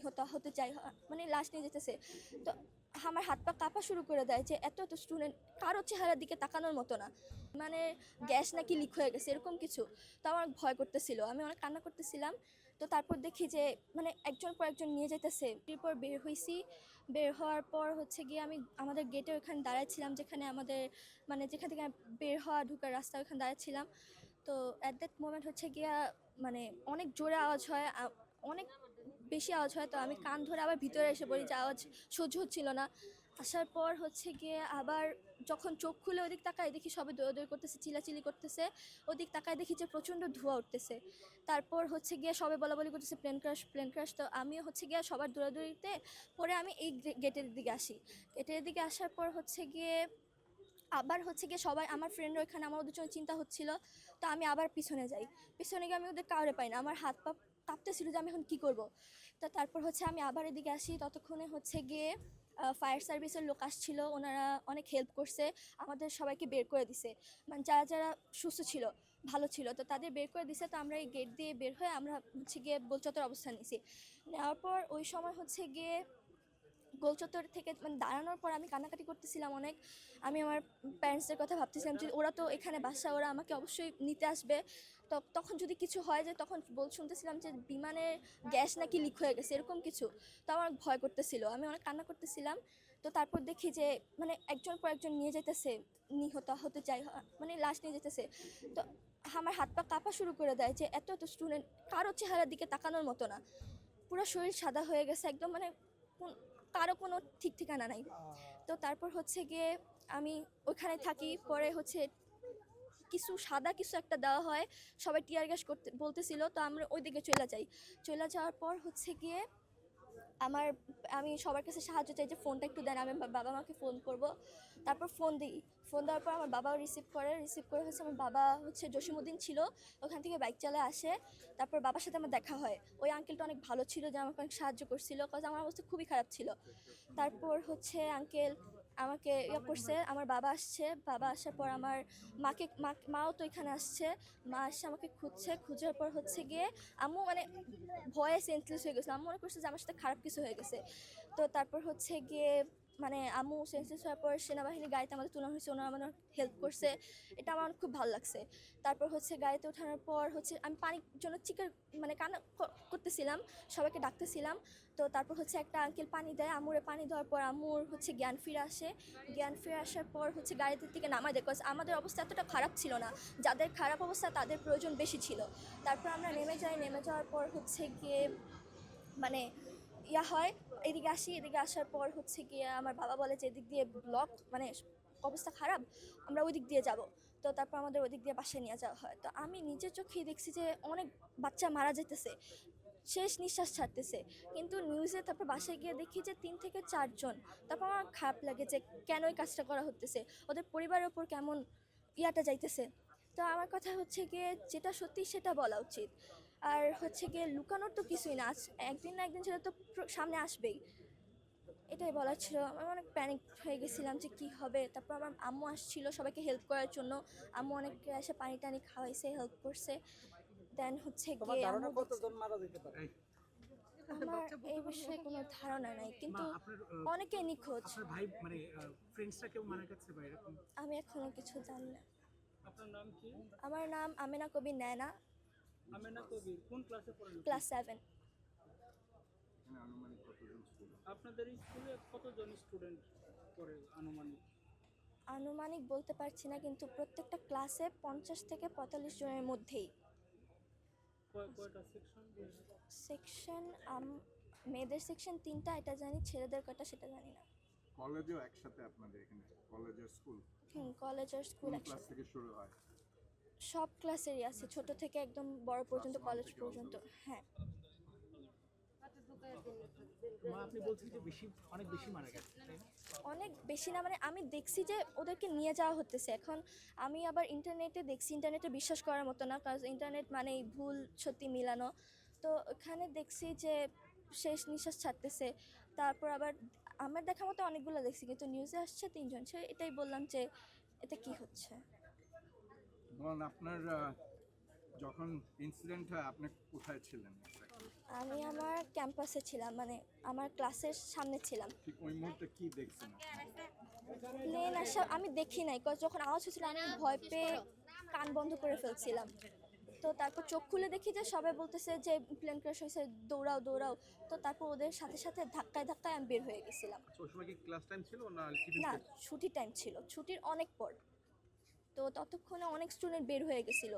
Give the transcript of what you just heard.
নিহত হতে চাই মানে লাশ নিয়ে যেতেছে। তো আমার হাত পা কাঁপা শুরু করে দেয় যে এত এত স্টুডেন্ট কারও চেহারার দিকে তাকানোর মতো না। মানে গ্যাস নাকি লিক হয়ে গেছে, এরকম কিছু। তো আমার ভয় করতেছিল। আমি অনেক কান্না করতেছিলাম। তো তারপর দেখি যে মানে একজন পর একজন নিয়ে যেতেছে এরপর বের হয়েছি বের হওয়ার পর হচ্ছে গিয়ে আমি আমাদের গেটে ওখানে দাঁড়াচ্ছিলাম যেখানে আমাদের মানে যেখান থেকে বের হওয়া, ঢুকার রাস্তা ওখানে দাঁড়াচ্ছিলাম তো অ্যাট দ্যাট মোমেন্ট হচ্ছে গিয়া মানে অনেক জোরে আওয়াজ হয়। অনেক বেশি আওয়াজ হয়, তো আমি কান ধরে আবার ভিতরে এসে পড়ি, যে আওয়াজ সহ্য হচ্ছিল না। আসার পর হচ্ছে গিয়ে আবার যখন চোখ খুলে ওদিক তাকায় দেখি সবাই দৌড়াদৌড়ি করতেছে, চিলাচিলি করতেছে। ওদিক তাকায় দেখি যে প্রচণ্ড ধোঁয়া উঠতেছে। তারপর হচ্ছে গিয়ে সবাই বলা বলি করতেছে, প্লেন ক্রাশ প্লেন ক্রাশ তো আমিও হচ্ছে গিয়ে সবার দৌড়াদৌড়িতে পরে আমি এই গেটের দিকে আসি। গেটের দিকে আসার পর হচ্ছে গিয়ে আবার হচ্ছে গিয়ে সবাই, আমার ফ্রেন্ডরা ওইখানে, আমার ওদের জন্য চিন্তা হচ্ছিল। তো আমি আবার পিছনে যাই। পিছনে গিয়ে আমি ওদের কাউরে পাই না। আমার হাত পা কাঁপতেছিল যে আমি এখন কী করব? তা তারপর হচ্ছে আমি আবার এদিকে আসি। ততক্ষণে হচ্ছে গিয়ে ফায়ার সার্ভিসের লোক আসছিল। ওনারা অনেক হেল্প করছে। আমাদের সবাইকে বের করে দিছে। মানে যারা যারা সুস্থ ছিল, ভালো ছিল, তো তাদের বের করে দিছে। তো আমরা এই গেট দিয়ে বের হয়ে আমরা হচ্ছে গিয়ে বোলচতর অবস্থান নিছি। নেওয়ার পর ওই সময় হচ্ছে গিয়ে গোলচত্বর থেকে মানে দাঁড়ানোর পর আমি কান্নাকাটি করতেছিলাম অনেক। আমি আমার প্যারেন্টসদের কথা ভাবতেছিলাম যে ওরা তো এখানে বাসা, ওরা আমাকে অবশ্যই নিতে আসবে। তো তখন যদি কিছু হয় যে তখন বল শুনতেছিলাম যে বিমানের গ্যাস নাকি লিক হয়ে গেছে, এরকম কিছু। তো আমার ভয় করতেছিল, আমি অনেক কান্না করতেছিলাম। তো তারপর দেখি যে মানে একজন পর একজন নিয়ে যেতেছে নিহত হতে চাই মানে লাশ নিয়ে যেতেছে তো আমার হাত পা কাঁপা শুরু করে দেয় যে এত এত স্টুডেন্ট কারও চেহারার দিকে তাকানোর মতো না। পুরো শরীর সাদা হয়ে গেছে, একদম মানে কারও কোনো ঠিক ঠিকানা নাই। তো তারপর হচ্ছে গিয়ে আমি ওখানে থাকি পরে হচ্ছে কিছু সাদা কিছু একটা দেওয়া হয় সবাই টিয়ার গ্যাস করতে বলতেছিল তো আমরা ওইদিকে চলে যাই। চলে যাওয়ার পর হচ্ছে গিয়ে আমার আমি সবার কাছে সাহায্য চাই যে ফোনটা একটু দেন, আমি বাবা মাকে ফোন করব। তারপর ফোন দিই। ফোন দেওয়ার পর আমার বাবাও রিসিভ করে রিসিভ করে হচ্ছে আমার বাবা হচ্ছে জসিমুদ্দিন ছিল, ওখান থেকে বাইক চালায় আসে। তারপর বাবার সাথে আমার দেখা হয়। ওই আঙ্কেলটা অনেক ভালো ছিল, যে আমাকে অনেক সাহায্য করছিল কজ আমার অবস্থা খুবই খারাপ ছিল। তারপর হচ্ছে আঙ্কেল আমাকে ইয়ে করছে আমার বাবা আসছে বাবা আসার পর আমার মাকে মা- মাও তো এখানে আসছে। মা আসছে আমাকে খুঁজছে খুঁজার পর হচ্ছে গিয়ে আম্মু মানে ভয়ে সেন্সলেস হয়ে গেছে। আম্মু মনে করছে যে আমার সাথে খারাপ কিছু হয়ে গেছে। তো তারপর হচ্ছে গিয়ে মানে আম্মু সেন্সলেস হওয়ার পর সেনাবাহিনী গাড়িতে আমাদের তোলা হয়েছে, ওনারা আমাদের হেল্প করছে। এটা আমার খুব ভালো লাগছে। তারপর হচ্ছে গাড়িতে ওঠানোর পর হচ্ছে আমি পানির জন্য চিকার মানে কান্না করতেছিলাম, সবাইকে ডাকতেছিলাম। তো তারপর হচ্ছে একটা আঙ্কেল পানি দেয় আমুরে পানি দেওয়ার পর আম্মুর হচ্ছে জ্ঞান ফিরে আসে। জ্ঞান ফিরে আসার পর হচ্ছে গাড়িতে থেকে নামায় দেয় আমাদের অবস্থা এতটা খারাপ ছিল না। যাদের খারাপ অবস্থা তাদের প্রয়োজন বেশি ছিল তারপর আমরা নেমে যাই, নেমে যাওয়ার পর হচ্ছে গিয়ে মানে ইয়া হয়, এদিকে আসি, এদিকে আসার পর হচ্ছে গিয়ে আমার বাবা বলে যে এদিক দিয়ে ব্লক মানে অবস্থা খারাপ, আমরা ওই দিক দিয়ে যাব। তো তারপর আমাদের ওই দিক দিয়ে বাসায় নিয়ে যাওয়া হয়। তো আমি নিজের চোখেই দেখছি যে অনেক বাচ্চা মারা যেতেছে, শেষ নিঃশ্বাস ছাড়তেছে। কিন্তু নিউজে তারপর বাসায় গিয়ে দেখি যে তিন থেকে চারজন, তারপর আমার খারাপ লাগে যে কেন এই কাজটা করা হতেছে, ওদের পরিবারের ওপর কেমন ইয়াটা যাইতেছে। তো আমার কথা হচ্ছে গিয়ে যেটা সত্যি সেটা বলা উচিত। আর হচ্ছে গিয়ে লুকানোর তো কিছুই না। একদিন না একদিন সেটা তো সামনে আসবেই। এটাই বলার ছিল। আমি অনেক প্যানিক হয়ে গেছিলাম যে কি হবে। তারপর আমার আম্মু আসছিল সবাইকে হেল্প করার জন্য। আম্মু অনেককে এসে পানি টানি খাওয়াইছে হেল্প করছে। দেন হচ্ছে গিয়ে ধারণা আম্মু কতজন মারা যেতে পারে? আমার এই বিষয়ে কোনো ধারণা নাই। কিন্তু অনেকে নিখোঁজ। ভাই মানে ফ্রেন্ডসরা কেউ মারা গেছে বা এরকম? আমি এখনও কিছু জানি না। আপনার নাম কি? আমার নাম আমেনা কবি নয়না। আমেনা কবির কোন ক্লাসে পড়েন ক্লাস সেভেন আপনাদের স্কুলে কতজন স্টুডেন্ট পড়ে আনুমানিক? আনুমানিক বলতে পারছি না কিন্তু প্রত্যেকটা ক্লাসে পঞ্চাশ থেকে পঁয়তাল্লিশ জনের মধ্যেই। কয়টা সেকশন সেকশন মেয়েদের সেকশন তিনটা এটা জানি ছেলেদের কয়টা সেটা জানি না। কলেজেও একসাথে আপনাদের এখানে কলেজের স্কুল হুম কলেজ আর স্কুল একসাথে। ক্লাস থেকে শুরু হয়? সব ক্লাসেরই আছে ছোট থেকে একদম বড় পর্যন্ত কলেজ পর্যন্ত হ্যাঁ। মা আপনি বলছেন যে বেশি অনেক বেশি মারা গেছে তাই না? অনেক বেশি না মানে আমি দেখছি যে ওদেরকে নিয়ে যাওয়া হতেছে। এখন আমি আবার ইন্টারনেটে দেখছি ইন্টারনেটে বিশ্বাস করার মতো না কারণ ইন্টারনেট মানেই ভুল সত্যি মিলানো। তো ওখানে দেখছি যে শেষ নিঃশ্বাস ছাড়তেছে। তারপর আবার আমার দেখা মতো অনেকগুলো দেখছি কিন্তু নিউজে আসছে তিনজন। সে এটাই বললাম যে এটা কি হচ্ছে? বলুন আপনার যখন ইনসিডেন্ট হয় আপনি কোথায় ছিলেন? আমি আমার ক্যাম্পাসে ছিলাম মানে আমার ক্লাসের সামনে ছিলাম। ঠিক ওই মুহূর্তে কি দেখছেন প্লেন আসা আমি দেখি নাই যখন আওয়াজ হচ্ছিল আমি ভয় পেয়ে কান বন্ধ করে ফেলছিলাম। তো তারপর চোখ খুলে দেখি যে সবাই বলতেছে যে প্লেন ক্র্যাশ হয়েছে দৌড়াও দৌড়াও। তো তারপর ওদের সাথে সাথে ধাক্কায় ধাক্কায় আমি বের হয়ে গেছিলাম। না ছুটির টাইম ছিল ছুটির অনেক পর। তো ততক্ষণে অনেক স্টুডেন্ট বের হয়ে গেছিল।